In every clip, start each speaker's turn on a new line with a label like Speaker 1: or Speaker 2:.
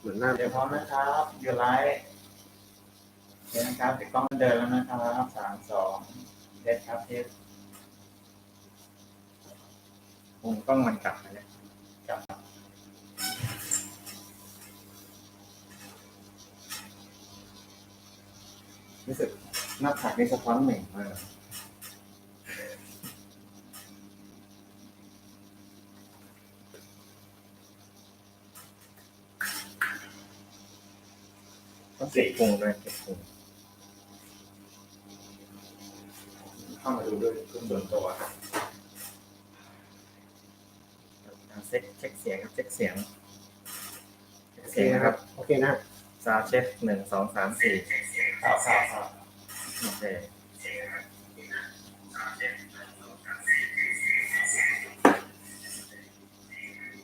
Speaker 1: เหมือนหน้า
Speaker 2: เดี๋ยวพร้อมนะครับอยู่ไลฟ์เดี๋ยวนะครับติดกล้องเดินแล้วนะครับสามสองเด็ดครับเทส
Speaker 3: มุมกล้องมันกลับนะเนี่ย
Speaker 2: กลับ
Speaker 3: รู้สึกหน้าผากนี่สะท้อนเหม่งมาก เก็บพุงด้วยเก็บพุง
Speaker 2: เข้ามาดูด้วยเครื่องส่วนตัวครับ
Speaker 3: อ่าเช็คเช็คเสียงครับเช็คเสียงเช็ค
Speaker 1: โอเค
Speaker 3: เสียง
Speaker 1: นะ
Speaker 3: นะ
Speaker 1: ค
Speaker 3: ค
Speaker 1: รั
Speaker 3: รั
Speaker 1: บบโอเคนะ
Speaker 3: ซาวเช็คหนึ่งสองสามสี่
Speaker 2: ข่าวข่าวข่าว
Speaker 3: โอเค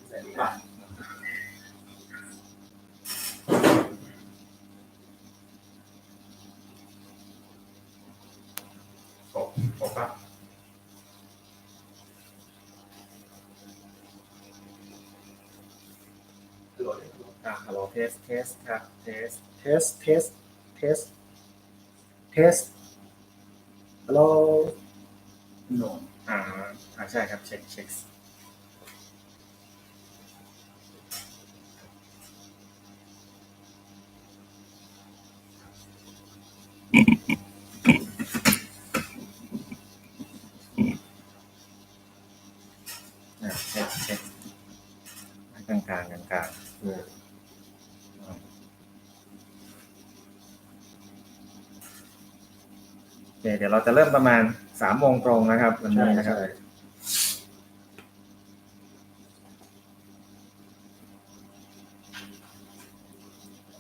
Speaker 2: เสร็จป่ะโอ้โอ้ครับ
Speaker 3: อ่าฮัลโหลเทสเทสครับเทส
Speaker 1: เทสเทสเทสเทสฮัลโหล
Speaker 2: หนุ่ม
Speaker 3: อ่าอ่าใช่ครับเช็คเช็คอ่าเช็คเช็คกลางกลางกลางกลาง
Speaker 1: อืม
Speaker 3: โอ เคเดี๋ยวเราจะเริ่มประมาณสามโมงตรงนะครับวัน
Speaker 1: ใช่
Speaker 3: นี้นะครับ
Speaker 1: ใช่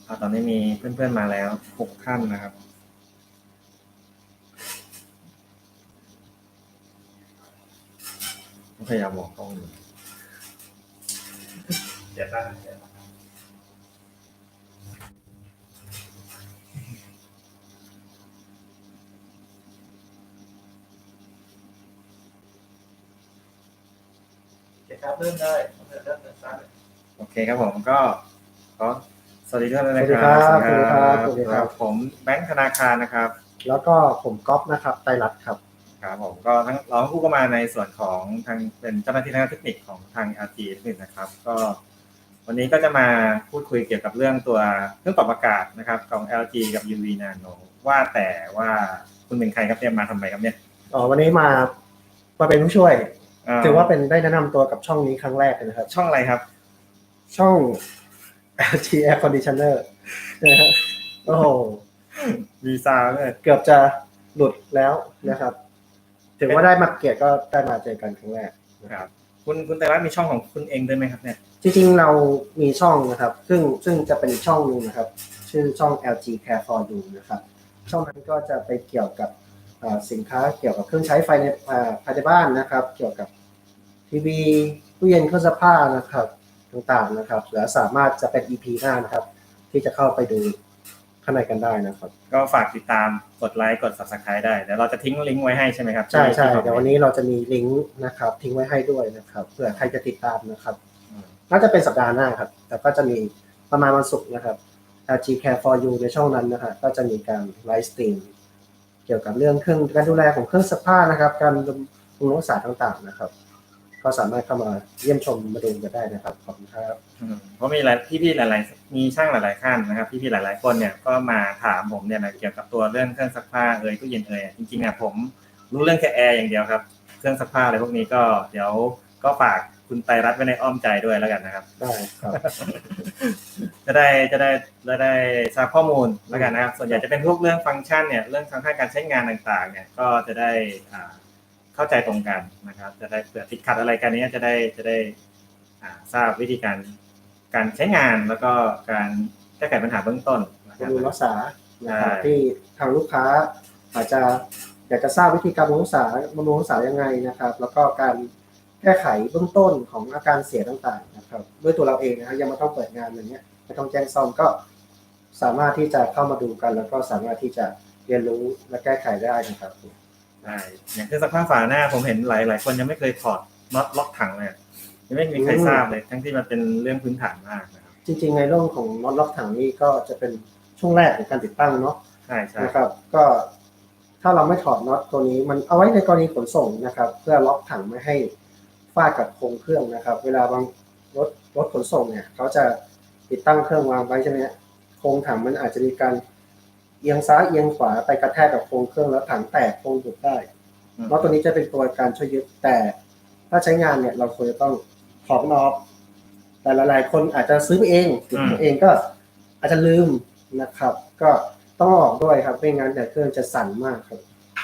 Speaker 3: อ่าตอนนี้มีเพื่อนๆมาแล้วหกท่านนะครับพยายามมองกล้องอยู่
Speaker 2: เดี๋ยวตั้งเดี๋ยวตั้งโอเคครับเริ่มได้เริ่มเริ่มเริ่มสตาร์ทเลย
Speaker 3: โอเคครับผมก็ขอสวัสดีทุกท่านเลยนะค
Speaker 1: สวั
Speaker 3: รับ
Speaker 1: สดีครับ สวัสดีครับ
Speaker 3: ผมแบงค์ธนาคารนะครับ
Speaker 1: แล้วก็ผมก๊อฟนะครับไตรรัตน์ครับ
Speaker 3: ครับผมก็ทั้งเราทั้งคู่ก็มาในส่วนของทางเป็นเจ้าหน้าที่ทางด้านเทคนิคของทาง LG นิดนะครับ ก็ วันนี้ก็จะมาพูดคุยเกี่ยวกับเรื่องตัวเครื่องปรับอากาศนะครับของ LG กับ UV Nano ว่าแต่ว่าคุณเป็นใครครับเนี่ยมาทำไมครับเนี่ย
Speaker 1: อ๋อวันนี้มามาเป็นผู้ช่วยา ถือว่าเป็นได้แนะนำตัวกับช่องนี้ครั้งแรกเลยนะครับ
Speaker 3: ช่องอะไรครับ
Speaker 1: ช่อง LG Air Conditioner นะฮะโอ้โห
Speaker 3: วีซาเลย
Speaker 1: เกือบจะหลุดแล้วนะครับถือว่าได้มาเกียรติก็ได้มาเจอกันครั้งแรกนะ
Speaker 3: ค
Speaker 1: ค
Speaker 3: รั
Speaker 1: รั
Speaker 3: บบคุณคุณแต่ว่ามีช่องของคุณเองด้วยไหมครับเนี่ย
Speaker 1: จริงๆเรามีช่องนะครับ ซึ่งซึ่งจะเป็นช่องหนึงนะครับ ชื่อช่อง LG Care for You นะครับ ช่องนั้นก็จะไปเกี่ยวกับเอ่อ สินค้าเกี่ยวกับเครื่องใช้ไฟในเอ่อภายในบ้านนะครับ เกี่ยวกับทีวีตู้เย็นเครื่องซักผ้านะครับต่างๆนะครับแล้วสามารถจะเป็น EP หน้านะครับ ที่จะเข้าไปดูข้างในกันได้นะครับ
Speaker 3: ก็ฝากติดตามกดไลค์กด subscribe ได้เดี๋ยวเราจะทิ้งลิงก์ไว้ให้ใช่ไหมครับ
Speaker 1: ใช่ใช่
Speaker 3: ที่
Speaker 1: เดี๋ยววันนี้เราจะมีลิงก์นะครับ ทิ้งไว้ให้ด้วยนะครับเผื่อใครจะติดตามนะครับ
Speaker 3: อืม
Speaker 1: น่าจะเป็นสัปดาห์หน้าครับ แต่ก็จะมีประมาณวันศุกร์นะครับ LG Care for You ในช่องนั้นนะฮะก็จะมีการไลฟ์สตรีม เกี่ยวกับเรื่องเครื่องการดูแลของเครื่องซักผ้านะครับ การบำรุงรักษาต่างๆนะครับ ก็สามารถเข้ามาเยี่ยมชมมาดูกันได้นะครับขอบคุณครับ
Speaker 3: อืมเพราะมีหลายพี่ๆหลาย ๆ มีช่างหลายๆท่านนะครับ พี่ๆหลาย ๆ คนเนี่ยก็มาถามผมเนี่ยนะเกี่ยวกับตัวเรื่องเครื่องซักผ้าเอ่ยตู้เย็นเอ่ยจริงๆอะผมรู้เรื่องแค่แอร์อย่างเดียวครับ เครื่องซักผ้าอะไรพวกนี้ก็เดี๋ยวก็ฝาก คุณไตรรัตน์ไว้ในอ้อมใจด้วยแล้วกันนะครับ
Speaker 1: ได้ครับ
Speaker 3: จะได้จะได้จะได้ทราบข้อมูลแล้วกันนะครับ ส่วนใหญ่จะเป็นพวกเรื่องฟังก์ชันเนี่ยเรื่องทางด้านการใช้งานต่างๆ เนี่ยก็จะได้อ่าเข้าใจตรงกันนะครับ จะได้เผื่อติดขัดอะไรกันเนี้จะได้จะได้อ่าทราบวิธีการการใช้งานแล้วก็การแก้ไขปัญหาเบื้องต้นนะค
Speaker 1: บำ
Speaker 3: รับ
Speaker 1: รุงรักษานะครับ
Speaker 3: ใช่
Speaker 1: ที่ทางลูกค้าอาจจะอยากจะทราบวิธีการบำรุงรักษาบำรุงรักษายังไงนะครับ แล้วก็การ แก้ไขเบื้องต้นของอาการเสียต่างๆนะครับด้วยตัวเราเองนะฮะยังไม่ต้องเปิดงานอย่างเงี้ยไม่ต้องแจ้งซ่อมก็สามารถที่จะเข้ามาดูกัน แล้วก็สามารถที่จะเรียนรู้และแก้ไขได้นะครับ
Speaker 3: ใช่อย่างเครื่องซักผ้าฝาหน้าผมเห็นหลายหลายคนยังไม่เคยถอดน็อตล็อกถังเลยยังไม่มีใครทราบเลย ทั้งที่มันเป็นเรื่องพื้นฐานมากนะครับ
Speaker 1: จริงๆในเรื่องของน็อตล็อกถังนี่ก็จะเป็นช่วงแรกในการติดตั้งเนาะ
Speaker 3: ใช่ใช่
Speaker 1: นะครับ ก็ถ้าเราไม่ถอดน็อตตัวนี้มันเอาไว้ในกรณีขนส่งนะครับ เพื่อล็อกถังไม่ให้ ฟาดกับโครงเครื่องนะครับ เวลาบางรถรถขนส่งเนี่ยเขาจะติดตั้งเครื่องวางไว้ใช่ไหมฮะโครงถังมันอาจจะมีการเอียงซ้ายเอียงขวาไปกระแทกกับโครงเครื่องแล้วถังแตกโครงหลุดได้
Speaker 3: อืม
Speaker 1: น็อตตัวนี้จะเป็นตัวการช่วยยึดแต่ถ้าใช้งานเนี่ยเราควรจะต้องถอดน็อตแต่หลายๆคนอาจจะซื้อไปเองติดเองก็อาจจะลืมนะครับ ก็ต้องเอาออกด้วยครับไม่งั้นเดี๋ยวเครื่องจะสั่นมากครับ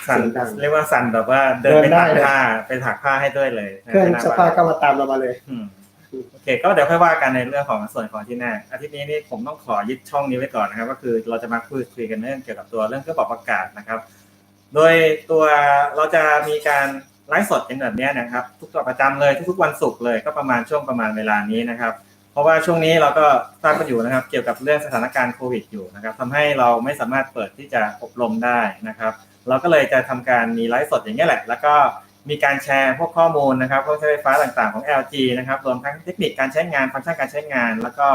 Speaker 3: สั่น
Speaker 1: เสียงดัง
Speaker 3: เรียกว่าสั่นแบบว่าเดิน
Speaker 1: เดิ
Speaker 3: ไป
Speaker 1: นได้
Speaker 3: ถัก
Speaker 1: เลย
Speaker 3: ผ้าไปถักผ้าให้ด้วยเลย
Speaker 1: เครื่อง
Speaker 3: ในหน้
Speaker 1: ส
Speaker 3: บ้น
Speaker 1: ภาพก็มาตามเรามาเลย
Speaker 3: อืมโอเค ก็เดี๋ยวค่อยว่ากันในเรื่องของส่วนของที่หน้าอาทิตย์นี้นี่ผมต้องขอยึดช่องนี้ไว้ก่อนนะครับ ก็คือเราจะมาคุยคุยกันเรื่องเกี่ยวกับตัวเรื่องเครื่องปรับอากาศนะครับ โดยตัวเราจะมีการไลฟ์สดกันแบบเนี้ยนะครับ ทุกตัวประจำเลยทุกๆวันศุกร์เลยก็ประมาณช่วงประมาณเวลานี้นะครับ เพราะว่าช่วงนี้เราก็ทราบกันอยู่นะครับ เกี่ยวกับเรื่องสถานการณ์โควิดอยู่นะครับทำให้เราไม่สามารถเปิดที่จะอบรมได้นะครับ เราก็เลยจะทำการมีไลฟ์สดอย่างนี้แหละ แล้วก็มีการแชร์พวกข้อมูลนะครับพวกใช้ไฟฟ้าต่างๆของ LG นะครับรวมทั้งเทคนิคการใช้งานฟังก์ชันการใช้งาน แล้วก็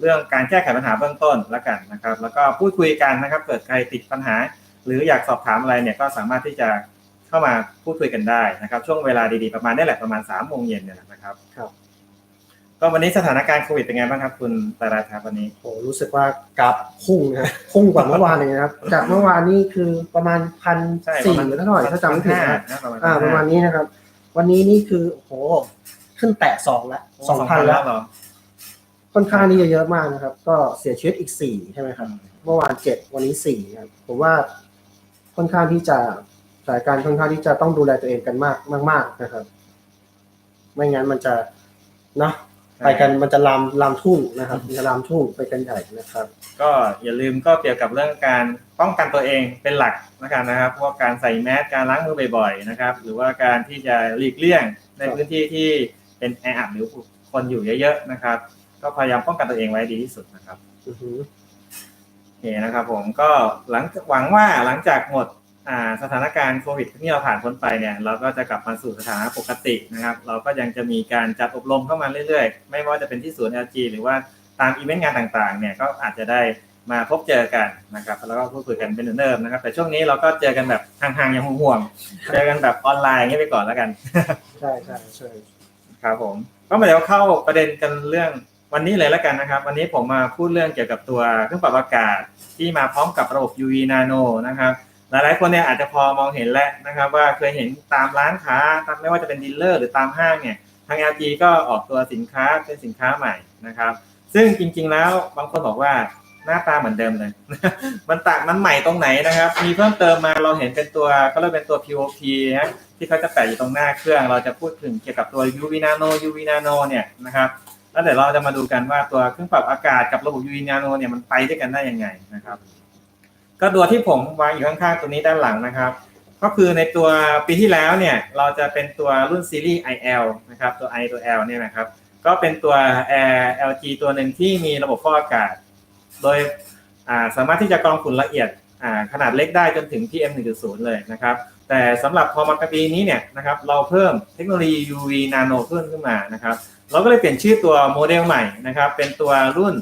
Speaker 3: เรื่องการแก้ไขปัญหาเบื้องต้นแล้วกันนะครับ แล้วก็พูดคุยกันนะครับ เกิดใครติดปัญหา หรืออยากสอบถามอะไรเนี่ยก็สามารถที่จะเข้ามาพูดคุยกันได้นะครับ ช่วงเวลาดีๆประมาณนี้แหละประมาณ3ามโมงเย็นเนี่ยนะครับ
Speaker 1: ครับ
Speaker 3: ก็วันนี้สถานการณ์โควิดเป็นไงบ้างครับ คุณตาราครับวันนี้
Speaker 1: โอ้รู้สึกว่ากราฟพุ่งนะฮะพุ่งกว่าเมื่อวานเลยนะครับ จากเมื่อวานนี้คือประมาณพัน
Speaker 3: ใช่ป
Speaker 1: สี่
Speaker 3: ระมาณ
Speaker 1: หรือเท่าไหร่ถ้าจำไม่ผิดนะ
Speaker 3: นะประมาณ
Speaker 1: อ่าประมาณนี้นะครับ วันนี้นี่คือโอ้โหขึ้นแตะสองแล้วสองพันแล้ว
Speaker 3: เหรอ
Speaker 1: ค่อนข้างนี่จะเยอะมากนะครับ ก็เสียชีวิตอีกสี่ใช่ไหมครับเมื่อวานเจ็ดวันนี้สี่ครับผมว่าค่อนข้างที่จะสถานการณ์ค่อนข้างที่จะต้องดูแลตัวเองกันมากมาก ๆนะครับ ไม่งั้นมันจะเนาะ ไปกันมันจะลามลามทุ่งนะครับมันจะลามทุ่งไปกันใหญ่นะครับ
Speaker 3: ก็อย่าลืมก็เกี่ยวกับเรื่องการป้องกันตัวเองเป็นหลักนะครับนะครับพวกการใส่แมสการล้างมือบ่อยๆนะครับ หรือว่าการที่จะหลีกเลี่ยงใน
Speaker 1: ครับ
Speaker 3: พื้นที่ที่เป็นแออัดหรือคนอยู่เยอะๆนะครับ ก็พยายามป้องกันตัวเองไว้ดีที่สุดนะครับ
Speaker 1: อือฮึ
Speaker 3: โอเคนะครับ ผมก็หลังหวังว่าหลังจากหมดอ่า สถานการณ์โควิดที่เราผ่านพ้นไปเนี่ยเราก็จะกลับมาสู่สถานะปกตินะครับ เราก็ยังจะมีการจัดอบรมเข้ามาเรื่อยๆ ไม่ว่าจะเป็นที่ศูนย์ LG หรือว่าตามอีเวนต์งานต่างๆเนี่ยก็อาจจะได้มาพบเจอกันนะครับแล้วก็พูดคุยกันเป็นเหมือนเดิมนะครับ แต่ช่วงนี้เราก็เจอกันแบบห่างๆอย่างห่วงๆเจอกันแบบออนไลน์อย่างนี้ไปก่อนแล้วกัน
Speaker 1: ใช่ใช่ใช่
Speaker 3: ครับผมก็มาเดี๋ยวเข้าประเด็นกันเรื่องวันนี้เลยแล้วกันนะครับ วันนี้ผมมาพูดเรื่องเกี่ยวกับตัวเครื่องปรับอากาศที่มาพร้อมกับระบบ UV Nano นะครับ หลายๆคนเนี่ยอาจจะพอมองเห็นแล้วนะครับว่าเคยเห็นตามร้านค้าตามไม่ว่าจะเป็นดีลเลอร์หรือตามห้างเนี่ยทาง LG ก็ออกตัวสินค้าเป็นสินค้าใหม่นะครับ ซึ่งจริงๆแล้วบางคนบอกว่าหน้าตาเหมือนเดิมเลย มันต่างมันใหม่ตรงไหนนะครับ มีเพิ่มเติมมาเราเห็นเป็นตัวก็เรียเป็นตัว POP นะที่เขาจะแปะอยู่ตรงหน้าเครื่อง เราจะพูดถึงเกี่ยวกับตัว UV Nano UV Nano เนี่ยนะครับแล้วเดี๋ยวเราจะมาดูกันว่าตัวเครื่องปรับอากาศกับระบบ UV Nano เนี่ยมันไปด้วยกันได้ยังไงนะครับ ก็ตัวที่ผมวางอยู่ข้างๆตัวนี้ด้านหลังนะครับ ก็คือในตัวปีที่แล้วเนี่ยเราจะเป็นตัวรุ่นซีรีส์ IL นะครับตัว I ตัว L เนี่ยนะครับก็เป็นตัว Air LG ตัวหนึ่งที่มีระบบฟอกอากาศ โดยสามารถที่จะกรองฝุ่นละเอียดขนาดเล็กได้จนถึง PM 1.0 เลยนะครับแต่สำหรับพอมาปีนี้เนี่ยนะครับเราเพิ่มเทคโนโลยี UV Nano ขึ้นขึ้นมานะครับเราก็เลยเปลี่ยนชื่อตัวโมเดลใหม่นะครับเป็นตัวรุ่น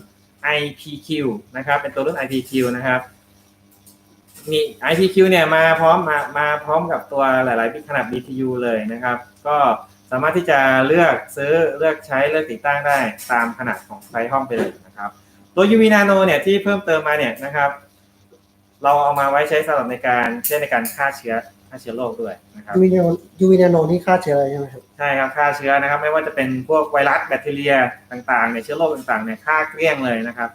Speaker 3: IPQ นะครับเป็นตัวรุ่น IPQ นะครับ มี IPQ เนี่ยมาพร้อมมามาพร้อมกับตัวหลายๆขนาด BTU เลยนะครับ ก็สามารถที่จะเลือกซื้อเลือกใช้เลือกติดตั้งได้ตามขนาดของไซส์ห้องไปเลยนะครับ ตัว UV Nano เนี่ยที่เพิ่มเติมมาเนี่ยนะครับ เราเอามาไว้ใช้สำหรับในการใช้ในการฆ่าเชื้อฆ่าเชื้อโรคด้วยนะครับ
Speaker 1: ยูวีนาโนยูวีนาโนนี่ฆ่าเชื้ออะไรใช่ไหมครับ
Speaker 3: ใช่ครับฆ่าเชื้อนะครับ ไม่ว่าจะเป็นพวกไวรัสแบคทีเรียต่าง ๆ เนี่ยเชื้อโรคต่าง ๆ เนี่ยฆ่าเกลี้ยงเลยนะครับ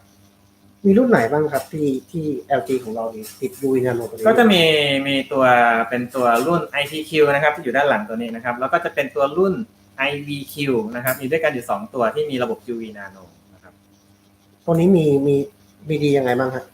Speaker 1: มีรุ่นไหนบ้างครับที่ที่ LG ของเรานี่ติดยูวีนาโนตัวนี้
Speaker 3: ก็จะมีมีตัวเป็นตัวรุ่น IPQ นะครับที่อยู่ด้านหลังตัวนี้นะครับ แล้วก็จะเป็นตัวรุ่น IVQ นะครับ มีด้วยกันอยู่ 2 ตัวที่มีระบบ UV Nano นะครับ
Speaker 1: ตัวนี้มีมีมีดียังไงบ้างครับ